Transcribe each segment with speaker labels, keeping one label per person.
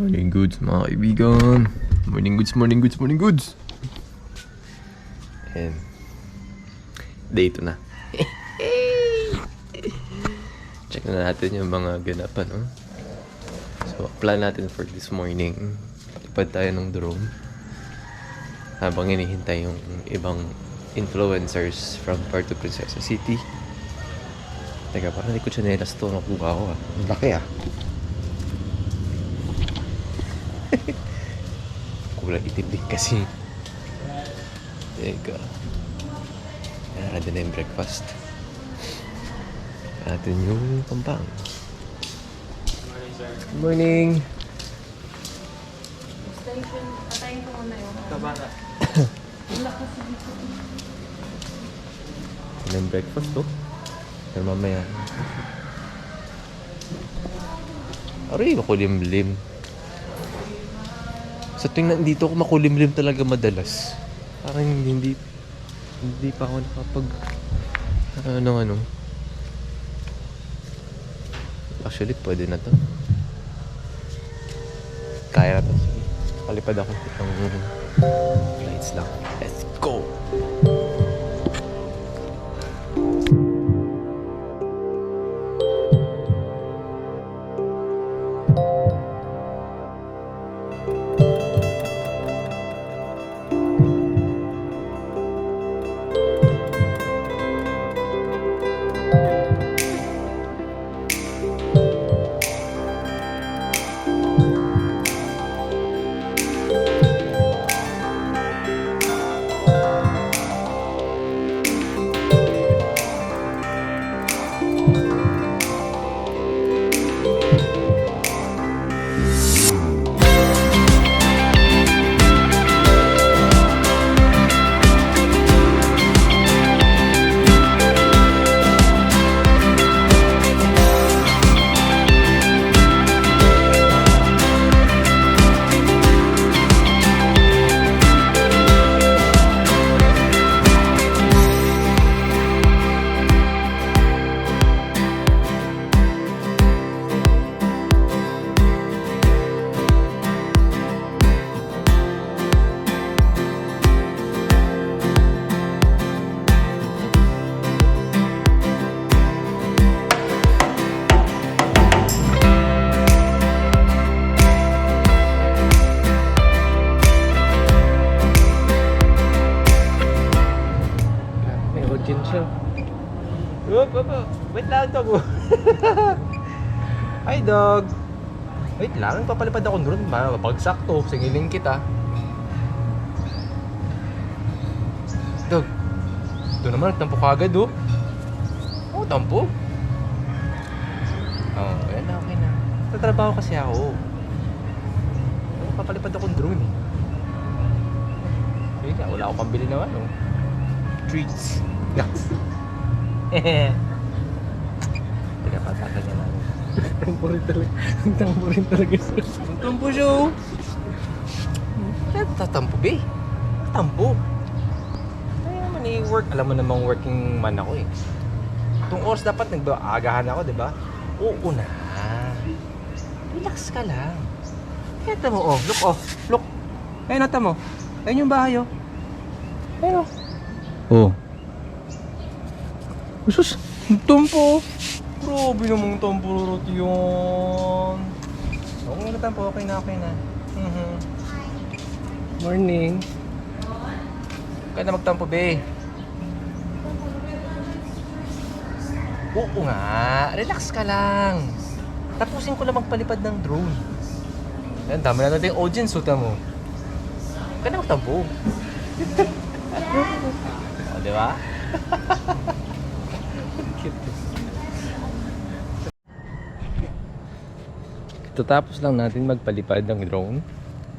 Speaker 1: Morning goods mga kaibigan. Morning goods, morning goods, morning goods. And day 2 na. Check na natin yung mga ganapan, no? So, plan natin for this morning. Lipad tayo ng drone. Habang hinihintay yung ibang influencers from Puerto Princesa City. Teka, parang hindi ko tsinelas to. Nakuha ko ah.
Speaker 2: Ang laki ah.
Speaker 1: Kulay itim din kasi. Teka. Yan, ready na yung breakfast. Natin yung pampang. Good morning.
Speaker 3: Station, patayin ko muna yung
Speaker 1: Kabata.
Speaker 3: Wala kasi dito.
Speaker 1: Yan breakfast to. Pero mamaya. Aray, makulimlim. Sa tuwing nandito ako, makulimlim talaga madalas. Parang hindi, hindi pa ako nakapag, ano, ano. Actually, pwede na to. Kaya na to. Sige. Palipad ako ng lights lang. Let's go! Wait lang, papalipad ako doon. Mabagsak to. Singiling kita. Dog. Ito naman, nagtampo ka agad, oh. Oo, tampo. Oo, oh, yan na, okay na. Tatrabaho kasi ako. Oo, papalipad akong drone, eh. Sige ka, wala akong pambili naman, oh treats. Nuts. Pinapatakan niya namin.
Speaker 2: Tampo rin talaga. Ang tampo rin talaga siya.
Speaker 1: Ang tampo siya oh. Kaya tatampo be. Tatampo. Kaya naman eh, work. Alam mo namang working man ako eh. Itong oras dapat nag-aagahan ako, di ba? Oo na. Relax ka lang. Kaya tamo, oh. Look, oh. Look. Ayun, nata mo. Ayun yung bahay, oh. Ayun, oh. Oh. Usus, ang tampo. Grabe namang tampo rot yun. Okay na tampo, okay na, okay na. Mhm. Morning. Kaya na magtampo, be. Oo nga, relax ka lang. Tapusin ko lang magpalipad ng drone. Yan, dami na natin audience, suta mo. Kaya na magtampo. O, di ba? Tatapos lang natin magpalipad ng drone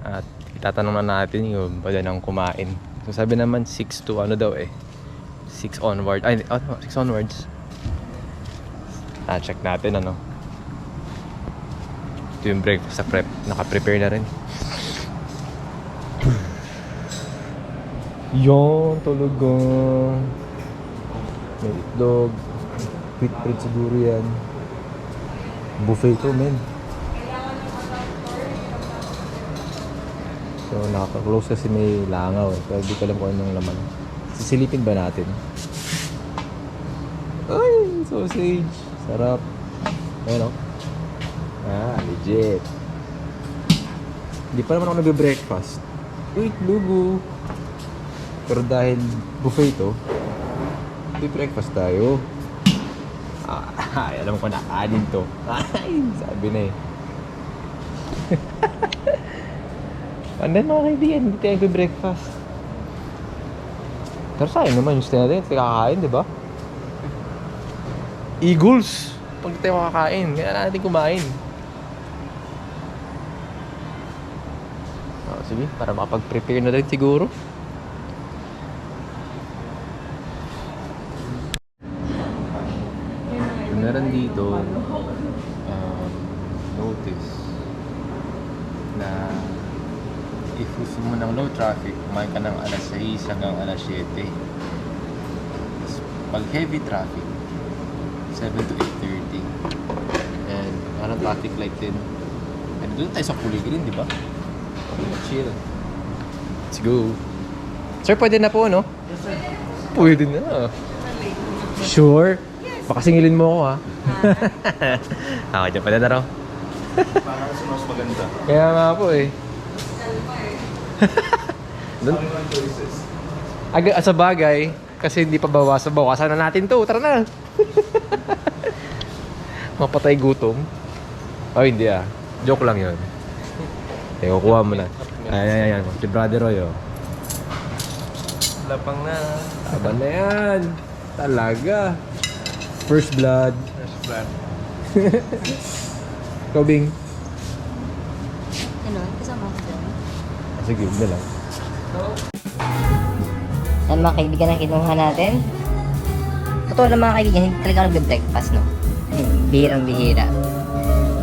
Speaker 1: at itatanong na natin yung bala ng kumain. So sabi naman 6 to ano daw eh. 6 onward. Ay, oh, 6 onwards. Ah, check natin ano. Ito yung breakfast sa prep. Naka-prepare na rin. Yon, talaga. May itlog. Wheat bread siguro yan. Buffet to, men. Nakaka-close kasi may langaw eh. Pero di ko alam kung anong laman. Sisilipin ba natin? Ay, sausage. Sarap. Ayun o. Ah, legit. Hindi pa naman ako nagbe-breakfast. Wait, lugo. Pero dahil buffet ito, breakfast tayo. Ah, ay, alam ko na, kanin to. Ay, sabi na eh. And then mga kaibigan, hindi tayo breakfast. Pero sayang naman yung stay natin, hindi kakain, di ba? Eagles! Pag tayo kakain, kaya natin kumain. Oh, sige, para makapag-prepare na rin siguro. Meron dito gusto mo ng low traffic, kumain ka ng alas 6 hanggang alas 7. Tapos, pag heavy traffic, 7 to 8.30. And parang traffic light din. And doon tayo sa Pulig rin, di ba? Chill. Let's go. Sir, pwede na po, no? Pwede na. Sure? Baka singilin mo ako, ha? Ako, dyan pala na raw.
Speaker 2: Parang mas maganda.
Speaker 1: Kaya nga po, eh. Dun, Aga, sa bagay, kasi hindi pa bawasan, bawasan na natin to. Tara na. Mapatay gutom. Oh, hindi ah. Joke lang yun. Eh, kukuha mo na. Ayan, ayan, ayan. Si Brother Roy, oh.
Speaker 2: Lapang na.
Speaker 1: Laban na yan. Talaga. First blood.
Speaker 2: Fresh flat.
Speaker 1: Ikaw, Bing.
Speaker 4: Ano? Kasama ko dyan.
Speaker 1: Ah, Sige, yun na lang.
Speaker 4: Yan mga kaibigan na kinuha natin. Totoo lang mga kaibigan, hindi talaga ako nagbe-breakfast, no? Bihirang bihira.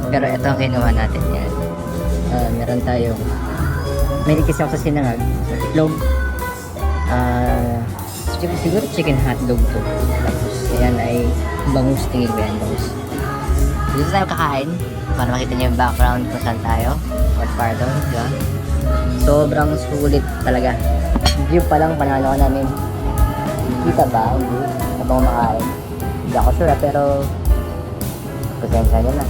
Speaker 4: Pero ito ang kinuha natin yan. Ah, meron tayong may kasi ako sa sinangag. Itlog. Ah, siguro, siguro chicken hotdog to. Tapos yan ay bangus tingin ko yan, bangus. Dito tayo kakain para makita niyo yung background kung saan tayo. What part of, di ba? Sobrang sulit talaga. View pa lang panalo namin. Kita ba? Hindi. Habang kumakain. Hindi ako sure ah, pero pasensya nyo na.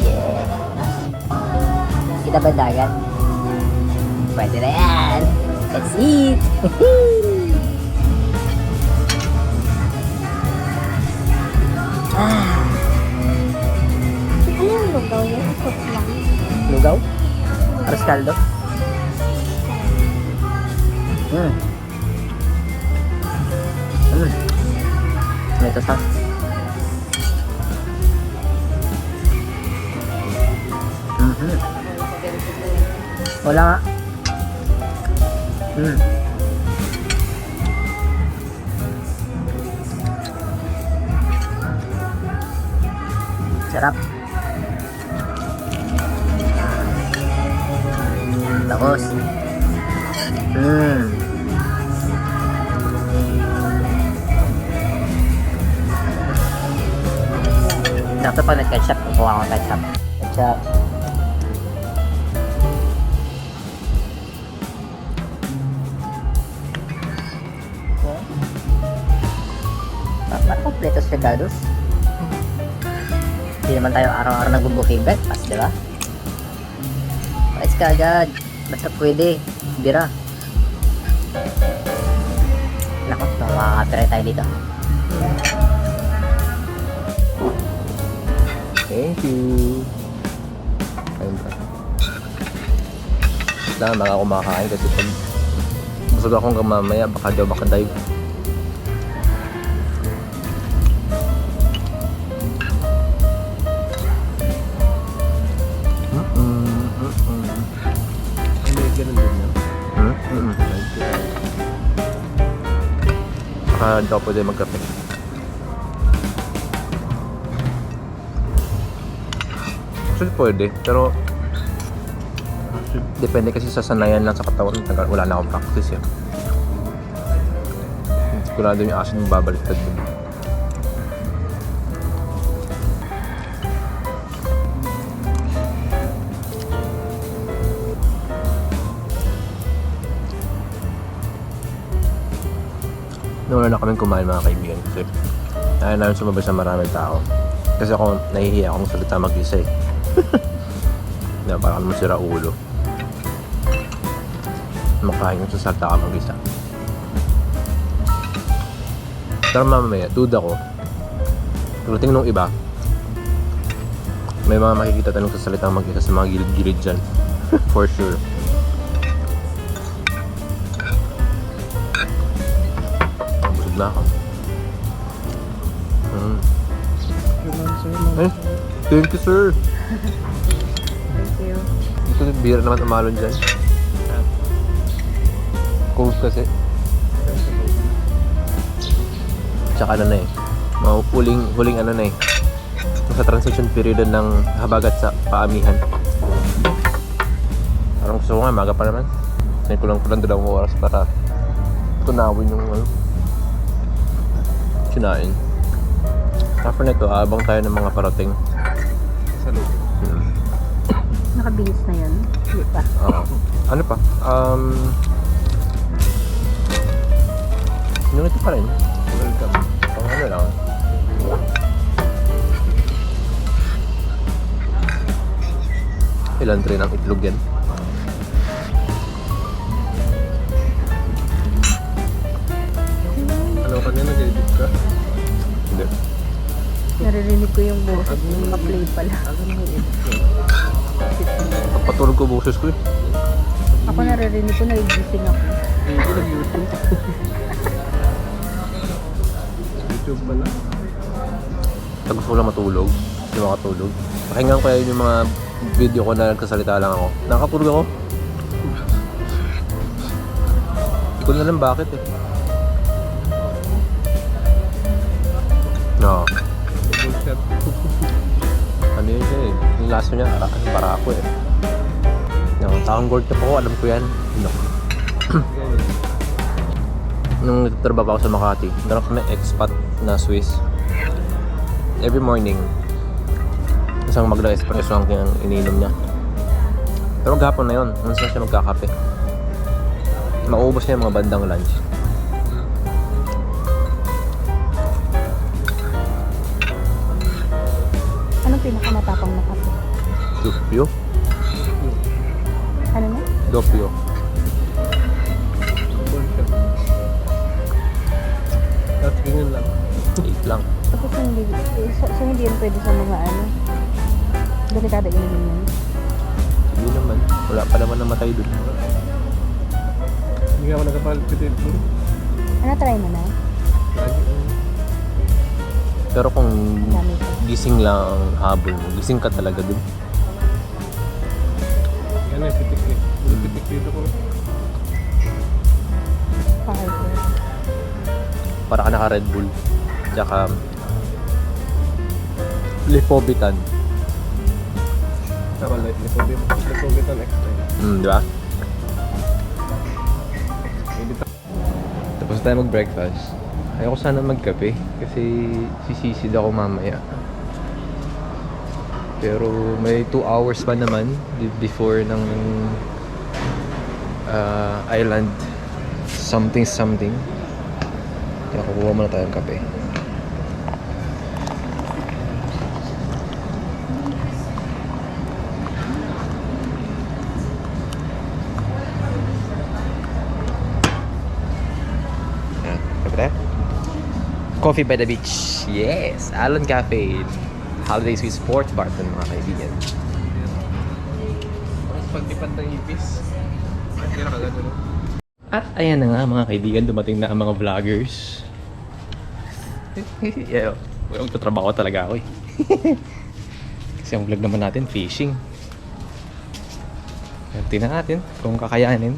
Speaker 4: Yeah. Kita ba dagat? Pwede na yan. Let's eat! ah,
Speaker 3: Ano yung lugaw yun?
Speaker 4: Lugaw? Aros kaldo? Hmm. Hmm. Ano ito sa? Mhm. Wala nga. Hmm. Sarap. Tapos. Hmm. Sakto pag nag-ketchup, kukuha ko ketchup. Ketchup. Okay. Ah, Ba't kompletos regalos? Hindi naman tayo araw-araw nagbubuking breakfast, di ba? Rice ka agad. Basta pwede. Bira. Nako, makakapira tayo dito.
Speaker 1: Thank you. Ayun pa. Kailangan baka kumakain kasi pag busog akong mamaya, baka daw baka Baka hindi ako pwede magkape. Actually pwede, pero depende kasi sa sanayan lang sa katawan. Wala na akong practice yan. Sigurado yung asin babaliktad dun. Muna na kami kumain mga kaibigan kasi ayaw namin sumabay sa maraming tao. Kasi ako, nahihiya akong salita mag-isa eh. na parang masira ulo. Makain yung sasalta ka mag-isa. Pero mamaya, duda ko. Pagdating nung iba, may mga makikita tanong sa salita mag-isa sa mga gilid-gilid dyan. For sure. Na ako. Mm. Eh, thank you sir.
Speaker 3: Thank you.
Speaker 1: Ito yung beer naman umalon dyan. Cold kasi. Tsaka ano na eh. Mga huling, huling ano na eh. Sa transition period ng habagat sa paamihan. Parang gusto ko nga, maga pa naman. Ngayon ko lang kulang dalawang oras para tunawin yung ano. Sinain. After nito, abang tayo ng mga parating.
Speaker 2: Sa loob.
Speaker 1: Hmm.
Speaker 3: Nakabilis na yun. Hindi pa.
Speaker 1: Oo. ano pa? Um, yung ito pa rin. Welcome. Pang ano lang. Ilan rin ang itlog yan?
Speaker 2: Ano ka na nag-edit ka?
Speaker 1: Hindi.
Speaker 3: Naririnig ko yung boses. Naka-play pala.
Speaker 1: Patulog ko boses ko eh.
Speaker 3: Ako naririnig ko, nagigising ako.
Speaker 2: Hindi nag-YouTube. YouTube pala.
Speaker 1: Gusto ko lang matulog, hindi makatulog. Pakinggan ko yun yung mga video ko na nagsasalita lang ako. Nakatulog ako. Hindi ko na alam bakit eh. Eh. Yung laso niya, ara, ano, barako eh. Yung taong gold na po ako, alam ko yan. No. Nung nagtatrabaho ako sa Makati, meron kami expat na Swiss. Every morning, isang magla espresso ang ang iniinom niya. Pero gahapon na yun, nung saan siya magkakape. Mauubos niya yung mga bandang lunch.
Speaker 3: Pinakamatapang na kape?
Speaker 1: Dopyo?
Speaker 3: Ano na?
Speaker 1: Dopyo.
Speaker 2: Tapos ganyan lang.
Speaker 1: 8 lang.
Speaker 3: Tapos hindi, so, so hindi yan pwede sa mga ano, delikado inumin yan.
Speaker 1: Hindi naman. Wala pa naman namatay dun.
Speaker 2: Hindi nga ako dito.
Speaker 3: Ano, try mo na?
Speaker 1: Pero kung
Speaker 3: Gamit ko.
Speaker 1: Gising lang ang habol mo, gising ka talaga dun.
Speaker 2: yan eh, pitik eh. Hindi pitik dito ko.
Speaker 1: Para ka naka Red Bull. Tsaka Lipobitan.
Speaker 2: Saka light. Lipobitan extra.
Speaker 1: Hmm, di ba? Tapos tayo mag-breakfast. Ayoko sana magkape kasi sisisid ako mamaya. Pero may 2 hours pa naman be- before ng ah, island something something. Kaya kukuha muna tayong kape. Tayo. Coffee by the beach. Yes! Alon Cafe. Holiday Sweet Sports Bar ito mga kaibigan.
Speaker 2: Tapos pagtipan ng ipis. Hindi na kagano no?
Speaker 1: At ayan na nga mga kaibigan, dumating na ang mga vloggers. yeah, walang tatrabaho talaga ako eh. Kasi ang vlog naman natin, fishing. Tingnan natin kung kakayanin.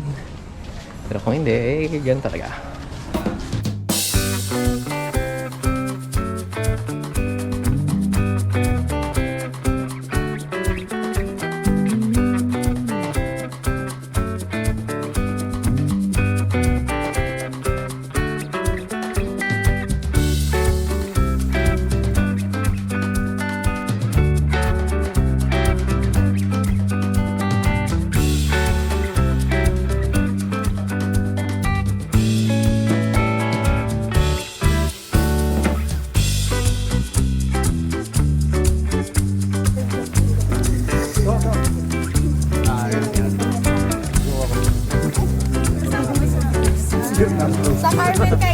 Speaker 1: Pero kung hindi, eh, ganun talaga. apartment